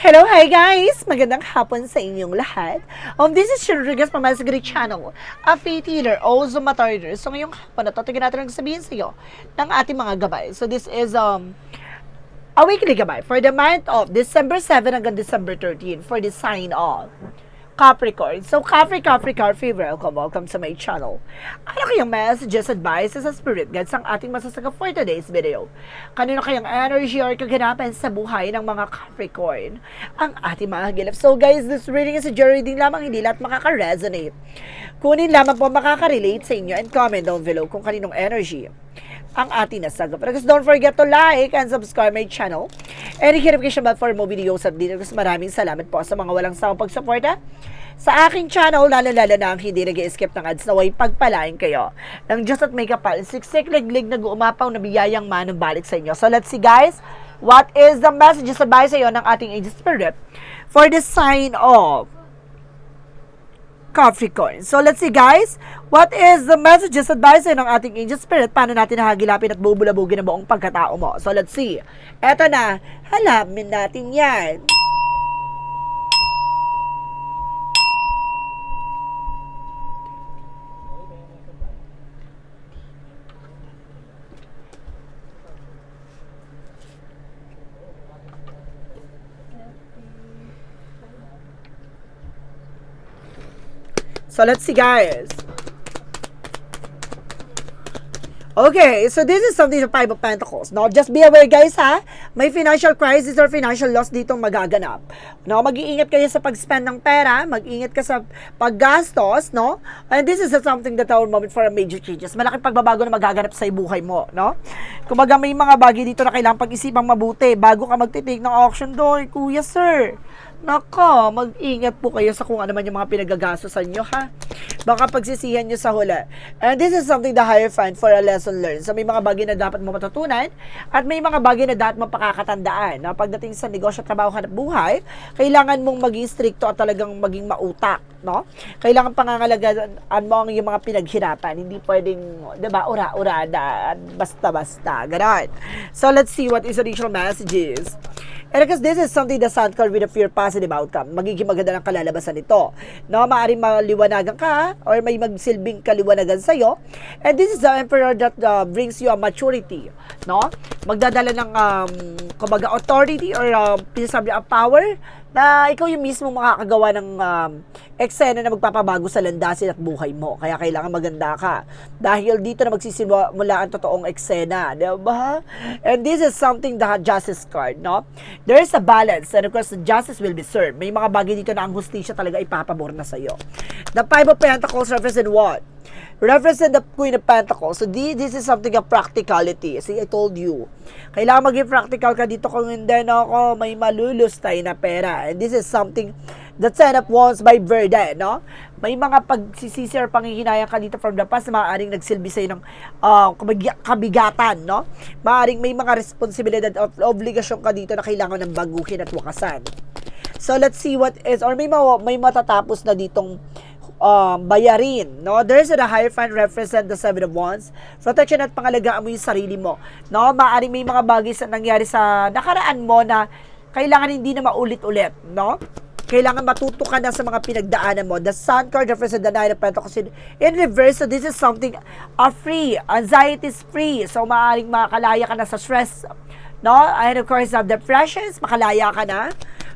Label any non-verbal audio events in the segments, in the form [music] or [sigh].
Hello, hi guys! Magandang hapon sa inyong lahat. Um, this is Rodriguez from my Great Channel, a faith healer, also matarder. So ngayong hapon na to, tingnan natin ang sabihin sa iyo ng ating mga gabay. So this is um, a weekly gabay for the month of December 7 hanggang December 13 for the sign of Capricorn. So, Capri, Capri, Capri, welcome, welcome sa my channel. Ano kayang messages, advices, sa spirit guides ang ating masasaga for today's video? Kanino kayang energy or kaganapan sa buhay ng mga Capricorn? Ang ating mga gilap. So, guys, this reading is a jury reading lamang, hindi lahat makaka-resonate. Kunin lamang po makaka-relate sa inyo and comment down below kung kaninong energy ang ating nasaga. Pero guys, don't forget to like and subscribe my channel. And hit notification bell for more videos update. Guys, maraming salamat po sa mga walang sawang pagsuporta sa aking channel, lalo-lalo na ang hindi nag skip ng ads na way pagpalain kayo. Ng Diyos at may kapal, siksik liglig nag-uumapaw na biyayang manong balik sa inyo. So let's see guys, what is the message sa sa iyo ng ating angel spirit for the sign of Capricorn. So let's see guys, what is the messages advice ng ating angel spirit? Paano natin hahagilapin at bubulabugin ang buong pagkatao mo? So let's see. Eto na, halamin natin yan. So let's see guys. Okay, so this is something the Five of Pentacles. Now, just be aware guys ha, may financial crisis or financial loss dito magaganap. No, mag-iingat kayo sa pag-spend ng pera, mag-ingat ka sa paggastos, no? And this is something that our moment for a major changes. Malaking pagbabago na magaganap sa buhay mo, no? Kumaga may mga bagay dito na kailangang pag-isipang mabuti bago ka magtitake ng auction door, kuya sir. Nako, mag-ingat po kayo sa kung ano man yung mga pinagagastosan nyo, ha? Baka pagsisihan nyo sa hula. And this is something the higher find for a lesson learned. So, may mga bagay na dapat mo matutunan at may mga bagay na dapat mo pakakatandaan. Na pagdating sa negosyo, trabaho, hanap buhay, kailangan mong maging stricto at talagang maging mautak, no? Kailangan pangangalagaan mo ang iyong mga pinaghirapan. Hindi pwedeng, di ba, ura-urada, basta-basta, ganon. So, let's see what is additional messages. And because this is something the sun card with a fear positive outcome, magiging maganda ng kalalabasan nito. No, maaaring maliwanagan ka or may magsilbing kaliwanagan sa iyo. And this is the emperor that uh, brings you a maturity, no? Magdadala ng um, kumbaga authority or um, pinasabi ang power na ikaw yung mismo makakagawa ng um, eksena na magpapabago sa landasin at buhay mo. Kaya kailangan maganda ka. Dahil dito na magsisimula ang totoong eksena. Di ba? And this is something the justice card, no? There is a balance and of course, the justice will be served. May mga bagay dito na ang hustisya talaga ipapabor na sa'yo. The Five of Pentacles represent what? Represent the Queen of Pentacles. So, this, this is something of practicality. See, I told you. Kailangan maging practical ka dito kung hindi na ako may malulustay na pera. And this is something that set up once by Verde, no? May mga pagsisisi or panghihinayang ka dito from the past na maaaring nagsilbi sa'yo ng uh, kabigatan, no? Maaaring may mga responsibilidad of obligasyon ka dito na kailangan ng baguhin at wakasan. So, let's see what is, or may, may matatapos na ditong um, bayarin. No? There's a higher fund represent the seven of wands. Protection at pangalagaan mo yung sarili mo. No? Maaari may mga bagay sa nangyari sa nakaraan mo na kailangan hindi na maulit-ulit. No? Kailangan matuto ka na sa mga pinagdaanan mo. The Sun card represents the Nine of Pentacles in, reverse. So, this is something uh, free. Anxiety is free. So, maaaring makakalaya ka na sa stress. No? And of course, uh, depressions, makalaya ka na.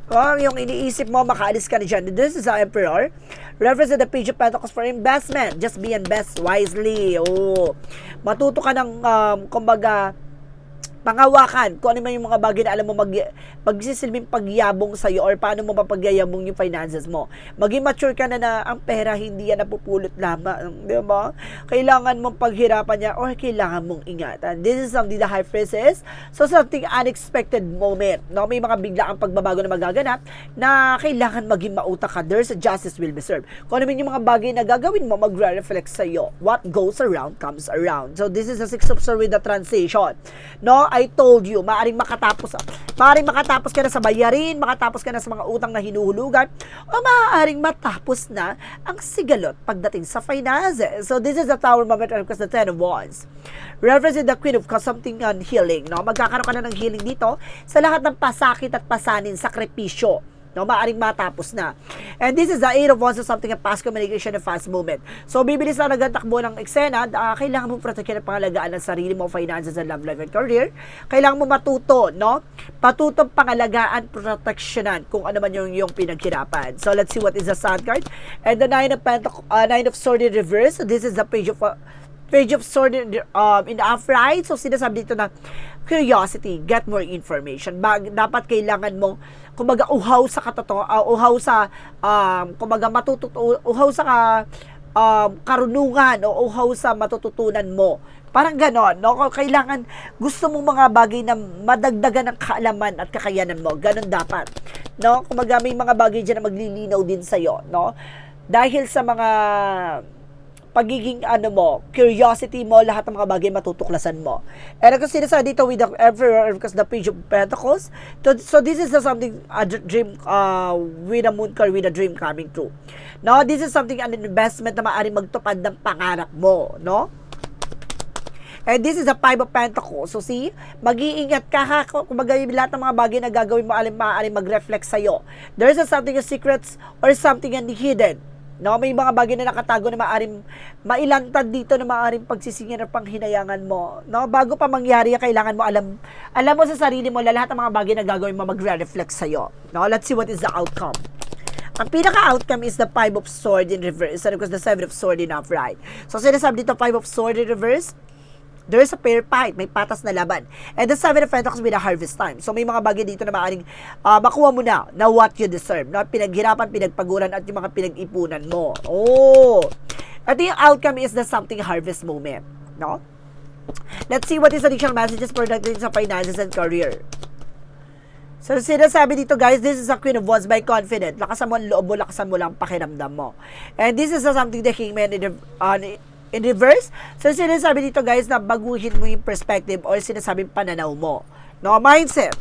Oh, yung iniisip mo, makaalis ka na dyan. This is the Emperor. Reference to the page of Pentacles for investment. Just be invest wisely. Oh. Matuto ka ng, um, kumbaga, pangawakan kung ano man yung mga bagay na alam mo mag, magsisilbing pagyabong sa'yo or paano mo mapagyayabong yung finances mo. Maging mature ka na na ang pera hindi yan napupulot lamang. Di ba? Kailangan mong paghirapan niya or kailangan mong ingatan. This is something the high phrases. So, something unexpected moment. No? May mga bigla ang pagbabago na magaganap na kailangan maging mautak ka. There's a justice will be served. Kung ano man yung mga bagay na gagawin mo, magre-reflect sa'yo. What goes around comes around. So, this is a six of with the transition. No? I told you, maaring makatapos, maaring makatapos ka na sa bayarin, makatapos ka na sa mga utang na hinuhulugan, o maaaring matapos na ang sigalot pagdating sa finances. So this is the tower moment because the ten of wands. Referencing the queen of cups, something on healing, no? Magkakaroon ka na ng healing dito sa lahat ng pasakit at pasanin, sakripisyo no, maaring matapos na. And this is the eight of wands of something a fast communication and fast movement. So, bibilis na nagtatakbo ng eksena, uh, kailangan mo protekyan ang pangalagaan ng sarili mo, finances, and love life and career. Kailangan mo matuto, no? Patutong pangalagaan, proteksyonan kung ano man yung, yung pinaghirapan. So, let's see what is the sun card. And the nine of pentacle, uh, nine of sword in reverse. So, this is the page of uh, page of sword in, um, in the upright. So, sinasabi dito na curiosity, get more information. Bag, dapat kailangan mo, kumbaga, uhaw sa katotoo, uh, uhaw sa, um, kumbaga, matututo, uhaw sa um, karunungan o uhaw sa matututunan mo. Parang ganon, no? Kailangan, gusto mo mga bagay na madagdagan ng kaalaman at kakayanan mo. Ganon dapat. No? Kumbaga, may mga bagay dyan na maglilinaw din sa'yo, no? Dahil sa mga pagiging ano mo, curiosity mo, lahat ng mga bagay matutuklasan mo. And ako sinasabi dito with the Emperor because the Page of Pentacles. So, so this is something, a dream, uh, with a moon card, with a dream coming true. No, this is something, an investment na maaaring magtupad ng pangarap mo, no? And this is the Five of Pentacles. So see, mag-iingat ka ha. Kumbaga lahat ng mga bagay na gagawin mo, alin maaaring mag-reflect sa'yo. There's a something, a secrets, or something hidden. No, may mga bagay na nakatago na maaring mailantad dito na maaring pagsisingin ng panghinayangan mo. No, bago pa mangyari, kailangan mo alam alam mo sa sarili mo lahat ng mga bagay na gagawin mo magre-reflect sa iyo. No, let's see what is the outcome. Ang pinaka-outcome is the Five of Swords in reverse and of the Seven of Swords in upright. So, sinasabi dito, Five of Swords in reverse, there is a fair fight, may patas na laban. And the Seven of Pentacles with a harvest time. So may mga bagay dito na maaaring uh, makuha mo na na what you deserve. Na pinaghirapan, pinagpaguran at yung mga pinag-ipunan mo. Oh! At yung outcome is the something harvest moment. No? Let's see what is additional messages for sa finances and career. So, sinasabi dito guys, this is a Queen of Wands by confident. Lakasan mo ang loob mo, lakasan mo lang ang pakiramdam mo. And this is a something the Kingman in the, uh, in reverse. So, sinasabi dito guys na baguhin mo yung perspective or sinasabing pananaw mo. No, mindset.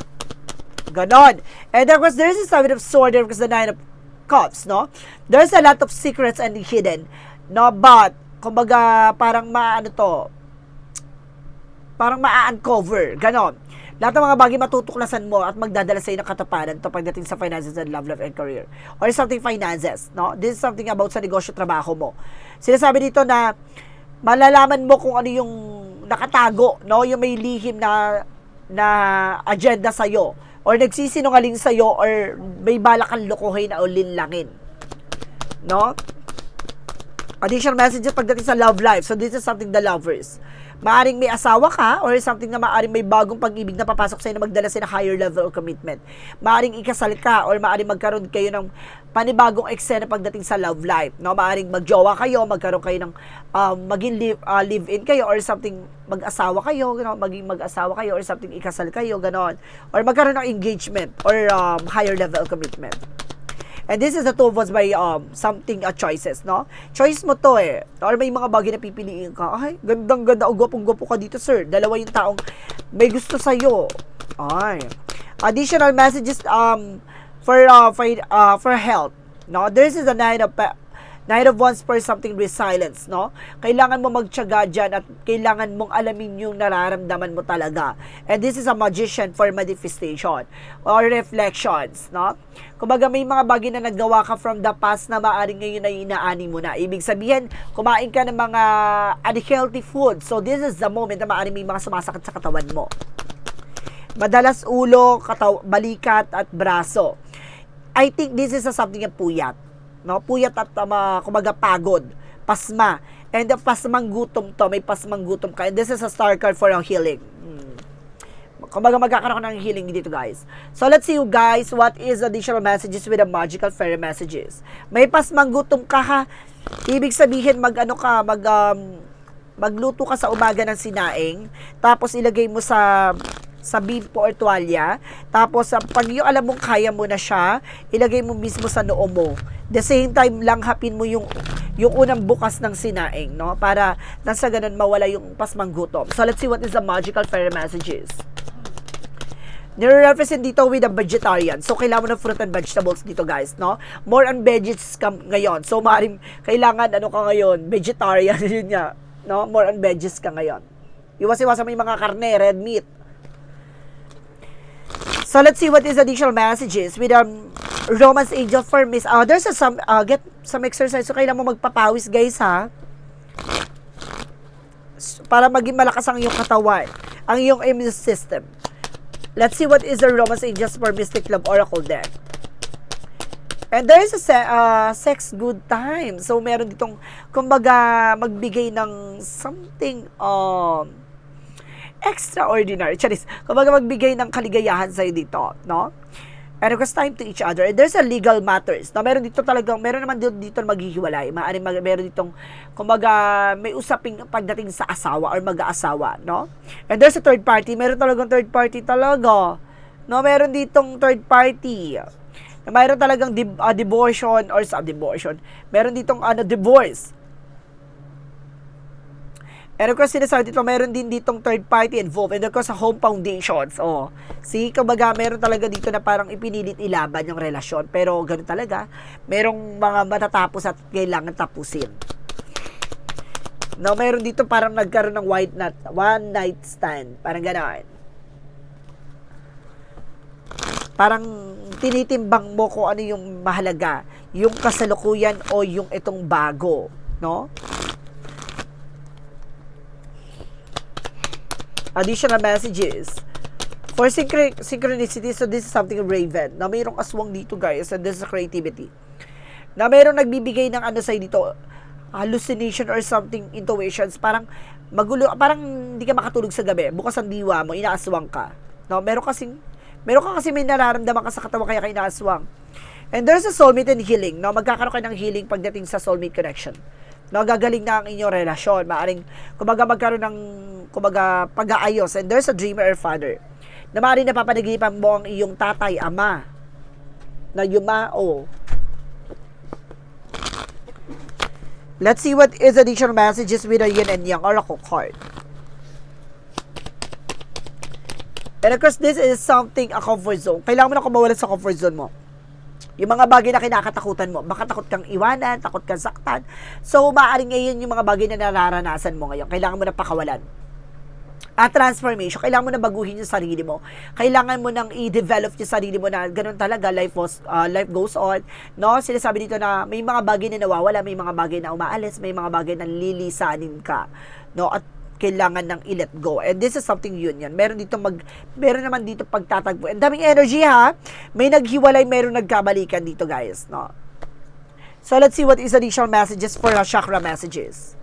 Ganon. And of course, there's a seven of sword, there was the nine of cups, no? There's a lot of secrets and hidden. No, but, kumbaga, parang maano to, parang ma-uncover. Ganon. Lahat ng mga bagay matutuklasan mo at magdadala sa iyo ng katapanan to pagdating sa finances and love life and career. Or something finances, no? This is something about sa negosyo, trabaho mo. Sinasabi dito na malalaman mo kung ano yung nakatago, no? Yung may lihim na na agenda sa iyo or nagsisinungaling sa iyo or may balak kang lokohin o linlangin. No? Additional messages pagdating sa love life. So this is something the lovers maaring may asawa ka or something na maaring may bagong pag-ibig na papasok sa'yo na magdala sa higher level of commitment. Maaring ikasal ka or maaring magkaroon kayo ng panibagong eksena pagdating sa love life. No? Maaring magjowa kayo, magkaroon kayo ng um, maging live, uh, live-in kayo or something mag-asawa kayo, you know, maging mag-asawa kayo or something ikasal kayo, ganon. Or magkaroon ng engagement or um, higher level of commitment. And this is the two us by um, something uh, choices, no? Choice mo to eh. Or may mga bagay na pipiliin ka. Ay, gandang ganda o gwapong-gwapo ka dito, sir. Dalawa yung taong may gusto sa'yo. Ay. Additional messages um for uh, for uh, for health. No, this is a nine of Nine of Wands for something resilience, no? Kailangan mo magtyaga dyan at kailangan mong alamin yung nararamdaman mo talaga. And this is a magician for manifestation or reflections, no? Kumbaga may mga bagay na nagawa ka from the past na maaring ngayon ay inaani mo na. Ibig sabihin, kumain ka ng mga unhealthy food. So this is the moment na maaring may mga sumasakit sa katawan mo. Madalas ulo, kataw, balikat at braso. I think this is a something ng puyat no? Puyat at um, kumaga pagod, pasma. And the pasmang gutom to, may pasmang gutom ka. And this is a star card for a healing. Hmm. Kumbaga magkakaroon ng healing dito guys. So let's see you guys what is additional messages with the magical fairy messages. May pasmang gutom ka ha. Ibig sabihin mag ano ka, mag um, magluto ka sa umaga ng sinaing, tapos ilagay mo sa sa bimpo or tuwalya. Tapos, pag alam mong kaya mo na siya, ilagay mo mismo sa noo mo. The same time, langhapin mo yung yung unang bukas ng sinaing, no? Para nasa ganun mawala yung pasmang gutom. So, let's see what is the magical fairy messages. nire-represent dito with a vegetarian. So, kailangan mo ng fruit and vegetables dito, guys, no? More on veggies ka ngayon. So, maaaring kailangan, ano ka ngayon, vegetarian, [laughs] yun nga, no? More on veggies ka ngayon. Iwas-iwasan mo yung mga karne, red meat. So, let's see what is additional messages with um, Romance Angel for Miss. Uh, there's a, some, uh, get some exercise. So, kailangan mo magpapawis, guys, ha? para maging malakas ang iyong katawan, ang iyong immune system. Let's see what is the Romance Angels for Mystic Love Oracle deck. And there is a se- uh, sex good time. So, meron ditong, kumbaga, magbigay ng something um, extraordinary. Charis, kumbaga magbigay ng kaligayahan sa'yo dito, no? And request time to each other. And there's a legal matters. No, meron dito talagang, meron naman dito, dito maghihiwalay. Maaari mag, meron ditong, kumbaga, may usaping pagdating sa asawa or mag-aasawa, no? And there's a third party. Meron talagang third party talaga. No, meron ditong third party. Na mayroon talagang di, uh, divortion or sa divortion. Meron ditong ano, divorce. And of course, sinasabi dito, meron din ditong third party involved. And of course, sa home foundations. Oh. See, kumbaga, meron talaga dito na parang ipinilit ilaban yung relasyon. Pero ganun talaga. Merong mga matatapos at kailangan tapusin. No, meron dito parang nagkaroon ng white night, one night stand. Parang gano'n. Parang tinitimbang mo kung ano yung mahalaga. Yung kasalukuyan o yung itong bago. No? Additional messages. For synchro- synchronicity, so this is something raven. Na mayroong aswang dito, guys. And this is creativity. Na mayroong nagbibigay ng ano sa'yo dito, hallucination or something, intuitions. Parang magulo, parang hindi ka makatulog sa gabi. Bukas ang diwa mo, inaaswang ka. No, meron kasing, meron ka kasi may nararamdaman ka sa katawan kaya ka inaaswang. And there's a soulmate and healing. No, magkakaroon ka ng healing pagdating sa soulmate connection no, gagaling na ang inyong relasyon. Maaring, kumbaga, magkaroon ng, kumbaga, pag-aayos. And there's a dreamer or father. Na maaaring napapanaginipan mo ang iyong tatay, ama, na yumao. Let's see what is additional messages with a yin and yang oracle card. And of course, this is something, a comfort zone. Kailangan mo na kumawala sa comfort zone mo. Yung mga bagay na kinakatakutan mo, baka takot kang iwanan, takot kang saktan. So, maaaring ngayon yung mga bagay na nararanasan mo ngayon, kailangan mo na pakawalan. At transformation, kailangan mo na baguhin yung sarili mo. Kailangan mo nang i-develop yung sarili mo na ganun talaga, life, was, uh, life goes on. No? Sinasabi dito na may mga bagay na nawawala, may mga bagay na umaalis, may mga bagay na lilisanin ka. No? At kailangan ng i-let go. And this is something yun yan. Meron dito mag, meron naman dito pagtatagpo. And daming energy ha. May naghiwalay, meron nagkabalikan dito guys. No? So let's see what is additional messages for our chakra messages.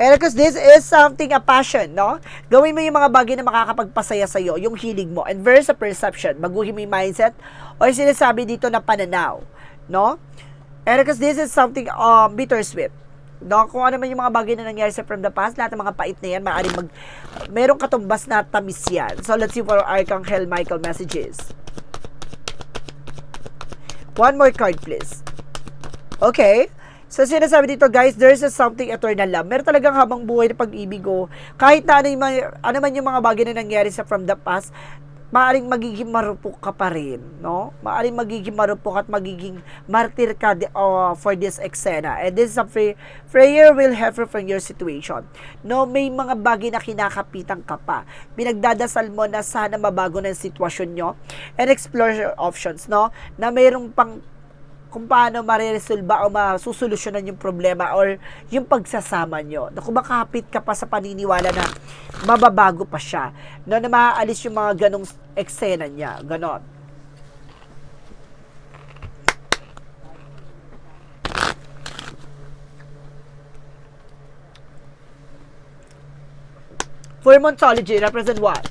And because this is something, a passion, no? Gawin mo yung mga bagay na makakapagpasaya sa'yo, yung healing mo. And versus perception, baguhin mo yung mindset o yung sinasabi dito na pananaw, no? And because this is something um, bittersweet. No, kung ano man yung mga bagay na nangyari sa from the past, lahat ng mga pait na yan, maaaring mag, merong katumbas na tamis yan. So, let's see for Archangel Michael messages. One more card, please. Okay. So, sinasabi dito, guys, there's a something eternal love. Meron talagang habang buhay na pag-ibig ko. Kahit na ano, yung ano man yung mga bagay na nangyari sa from the past, maaring magiging marupok ka pa rin, no? Maaring magiging marupok at magiging martyr ka di, uh, for this eksena. And this is a free, prayer will help you from your situation. No, may mga bagay na kinakapitan ka pa. Pinagdadasal mo na sana mabago na yung sitwasyon nyo and explore your options, no? Na mayroong pang kung paano mariresolba o masusolusyonan yung problema or yung pagsasama nyo. Na kung makapit ka pa sa paniniwala na mababago pa siya. No, na maaalis yung mga ganong eksena niya. Ganon. For Montology, represent what?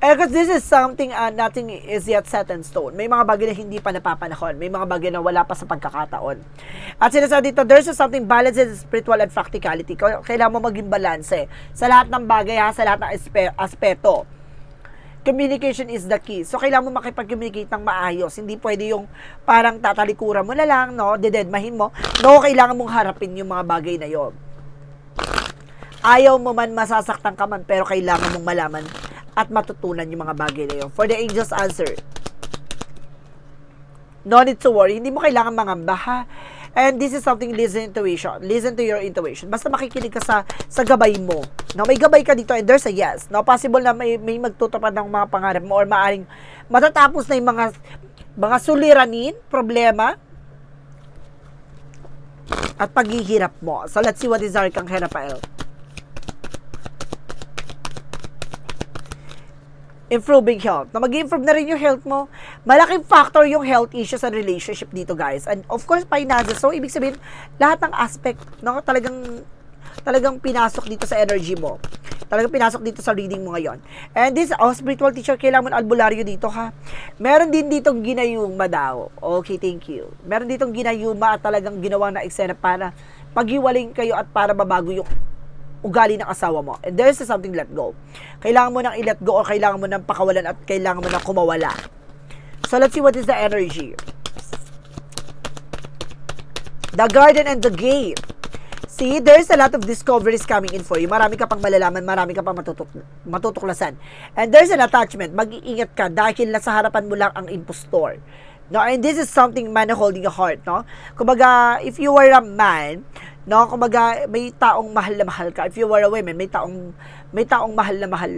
Eh, because this is something, uh, nothing is yet set in stone. May mga bagay na hindi pa napapanahon. May mga bagay na wala pa sa pagkakataon. At sinasabi dito, there's something balance in spiritual and practicality. Kailangan mo maging balanse sa lahat ng bagay, ha, sa lahat ng aspe- aspeto. Communication is the key. So, kailangan mo makipag-communicate ng maayos. Hindi pwede yung parang tatalikuran mo na lang, no? Dededmahin mo. No, kailangan mong harapin yung mga bagay na yon. Ayaw mo man, masasaktan ka man, pero kailangan mong malaman at matutunan yung mga bagay na yun. For the angel's answer, no need to worry. Hindi mo kailangan mangamba, ha? And this is something listen intuition. Listen to your intuition. Basta makikinig ka sa sa gabay mo. No, may gabay ka dito and there's a yes. No, possible na may may magtutupad ng mga pangarap mo or maaring matatapos na yung mga mga suliranin, problema at paghihirap mo. So let's see what is Arcangel Rafael. Improving health. Na mag-improve na rin yung health mo. Malaking factor yung health issues and relationship dito, guys. And of course, finances. So, ibig sabihin, lahat ng aspect, no, talagang talagang pinasok dito sa energy mo. Talagang pinasok dito sa reading mo ngayon. And this, oh, spiritual teacher, kailangan mo albularyo dito, ha? Meron din ditong ginayuma daw. Okay, thank you. Meron ditong ginayuma at talagang ginawa na eksena para paghiwaling kayo at para mabago yung ugali ng asawa mo. And there's something let go. Kailangan mo nang i-let go o kailangan mo nang pakawalan at kailangan mo nang kumawala. So let's see what is the energy. The garden and the gate. See, there's a lot of discoveries coming in for you. Marami ka pang malalaman, marami ka pang matutuk matutuklasan. And there's an attachment. Mag-iingat ka dahil nasa harapan mo lang ang impostor. No, and this is something man holding a heart, no? Kumbaga, if you were a man, no, kumbaga may taong mahal na mahal ka. If you were a woman, may taong may taong mahal na mahal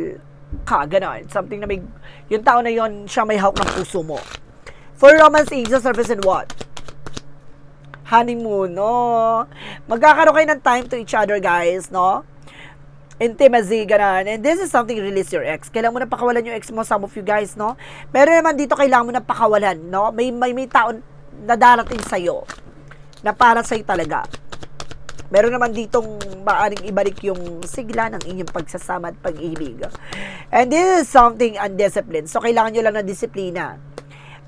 ka, ganon. Something na may yung tao na yon siya may hawak ng puso mo. For romance angels represent what? honeymoon, no? Magkakaroon kayo ng time to each other, guys, no? Intimacy, ganun. And this is something release your ex. Kailangan mo na pakawalan yung ex mo, some of you guys, no? Meron naman dito, kailangan mo na pakawalan, no? May, may, may taon na darating sa'yo na para sa'yo talaga. Meron naman ditong maaring ibalik yung sigla ng inyong pagsasama at pag-ibig. And this is something undisciplined. So, kailangan nyo lang ng disiplina.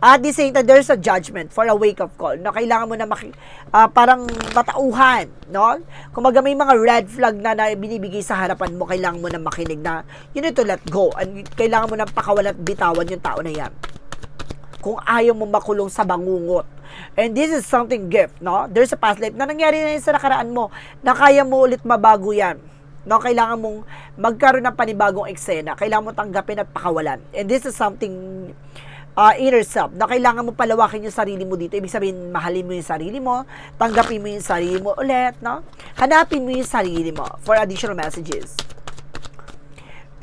At the same time, there's a judgment for a wake-up call. No? Kailangan mo na maki, ah, parang matauhan. No? Kung may mga red flag na, na binibigay sa harapan mo, kailangan mo na makinig na you need to let go. And kailangan mo na pakawalan at bitawan yung tao na yan. Kung ayaw mo makulong sa bangungot. And this is something gift, no? There's a past life na nangyari na yun sa nakaraan mo na kaya mo ulit mabago yan. No, kailangan mong magkaroon ng panibagong eksena. Kailangan mo tanggapin at pakawalan. And this is something uh, inner self, na kailangan mo palawakin yung sarili mo dito. Ibig sabihin, mahalin mo yung sarili mo, tanggapin mo yung sarili mo ulit, no? Hanapin mo yung sarili mo for additional messages.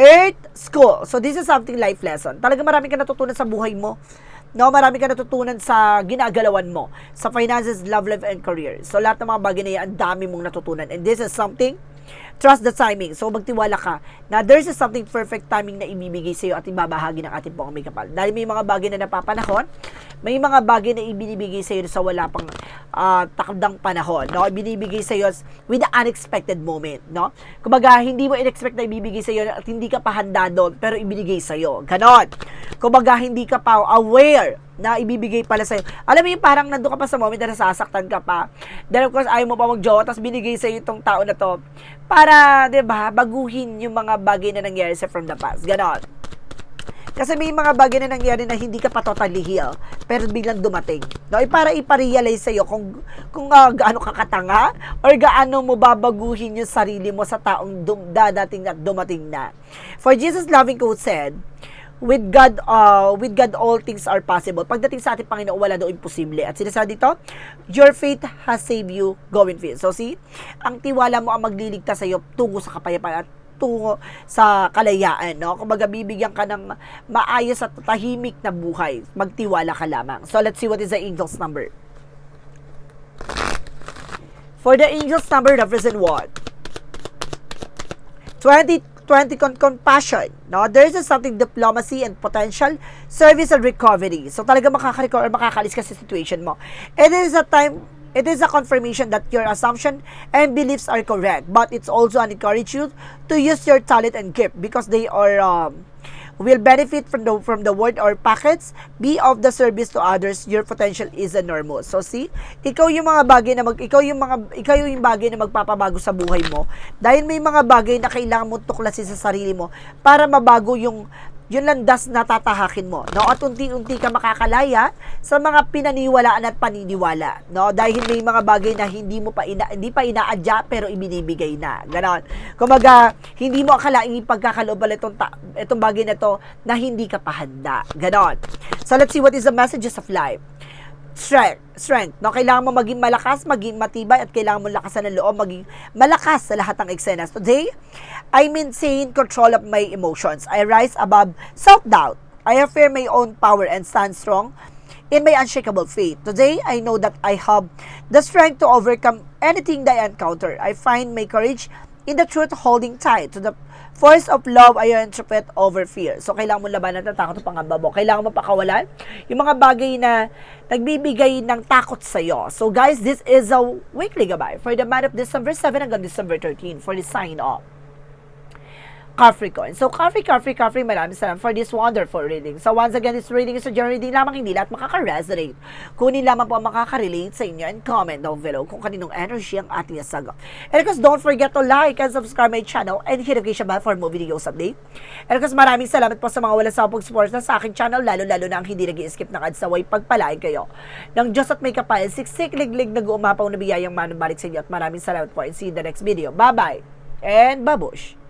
Earth School. So, this is something life lesson. Talaga marami ka natutunan sa buhay mo. No, marami ka natutunan sa ginagalawan mo, sa finances, love life, and career. So, lahat ng mga bagay na yan, ang dami mong natutunan. And this is something Trust the timing. So, magtiwala ka na there's a something perfect timing na ibibigay sa iyo at ibabahagi ng ating pong kapal. Dahil may mga bagay na napapanahon, may mga bagay na ibinibigay sa iyo sa wala pang uh, takdang panahon. No? Ibinibigay sa iyo with the unexpected moment. No? Kumbaga, hindi mo in-expect na ibibigay sa iyo at hindi ka pa handa doon, pero ibinigay sa iyo. Ganon. Kumbaga, hindi ka pa aware na ibibigay pala sa'yo. Alam mo yung parang nandun ka pa sa moment na nasasaktan ka pa. Then of course, ayaw mo pa mag-jowa, tapos binigay sa'yo itong tao na to para, di ba, baguhin yung mga bagay na nangyari sa from the past. Ganon. Kasi may mga bagay na nangyari na hindi ka pa totally heal, pero biglang dumating. No? E para iparealize sa'yo kung, kung uh, gaano ka katanga or gaano mo babaguhin yung sarili mo sa taong dum- dadating at dumating na. For Jesus loving quote said, with God uh, with God all things are possible. Pagdating sa ating Panginoon, wala daw imposible. At sinasabi dito, your faith has saved you, go in. So see, ang tiwala mo ang magliligtas sa iyo tungo sa kapayapaan at tungo sa kalayaan, no? Kumbaga bibigyan ka ng maayos at tahimik na buhay. Magtiwala ka lamang. So let's see what is the angel's number. For the angel's number represent what? 20 20 con compassion. No? There is something diplomacy and potential service and recovery. So talaga makaka-recover, makakalis ka sa situation mo. It is a time It is a confirmation that your assumption and beliefs are correct, but it's also an encouragement to use your talent and gift because they are um, will benefit from the from the word or packets, be of the service to others, your potential is enormous. So see, ikaw yung mga bagay na mag ikaw yung mga ikaw yung bagay na magpapabago sa buhay mo dahil may mga bagay na kailangan mo tuklasin sa sarili mo para mabago yung yun landas na tatahakin mo, no? At unti-unti ka makakalaya sa mga pinaniwalaan at paniniwala, no? Dahil may mga bagay na hindi mo pa ina, hindi pa inaadya pero ibinibigay na. Ganon. Kumaga, hindi mo akalaing ipagkakaloob itong, ta- itong bagay na to na hindi ka pa handa. Ganon. So let's see what is the messages of life strength, strength. No, kailangan mo maging malakas, maging matibay at kailangan mo lakasan ng loob, maging malakas sa lahat ng eksena. Today, I maintain control of my emotions. I rise above self-doubt. I affirm my own power and stand strong in my unshakable faith. Today, I know that I have the strength to overcome anything that I encounter. I find my courage in the truth holding tight to the force of love I interpret over fear. So, kailangan mo labanan ng takot o pangamba mo. Kailangan mo pakawalan yung mga bagay na nagbibigay ng takot sa'yo. So, guys, this is a weekly gabay for the month of December 7 hanggang December 13 for the sign off. Capricorn. So, Capri, Capri, Capri, maraming salamat for this wonderful reading. So, once again, this reading is a general reading lamang hindi lahat makaka-resonate. Kunin lamang po ang makaka-relate sa inyo and comment down below kung kaninong energy ang ating nasagot. And of course, don't forget to like and subscribe my channel and hit notification bell for more videos update. And of course, maraming salamat po sa mga wala sa pag-support na sa aking channel, lalo-lalo na ang hindi nag skip ng ads naway pagpalain kayo. Ng Diyos at may kapal, siksik, liglig, nag-uumapaw na biyayang manubalik sa inyo at maraming salamat po and see you in the next video. Bye-bye and babush!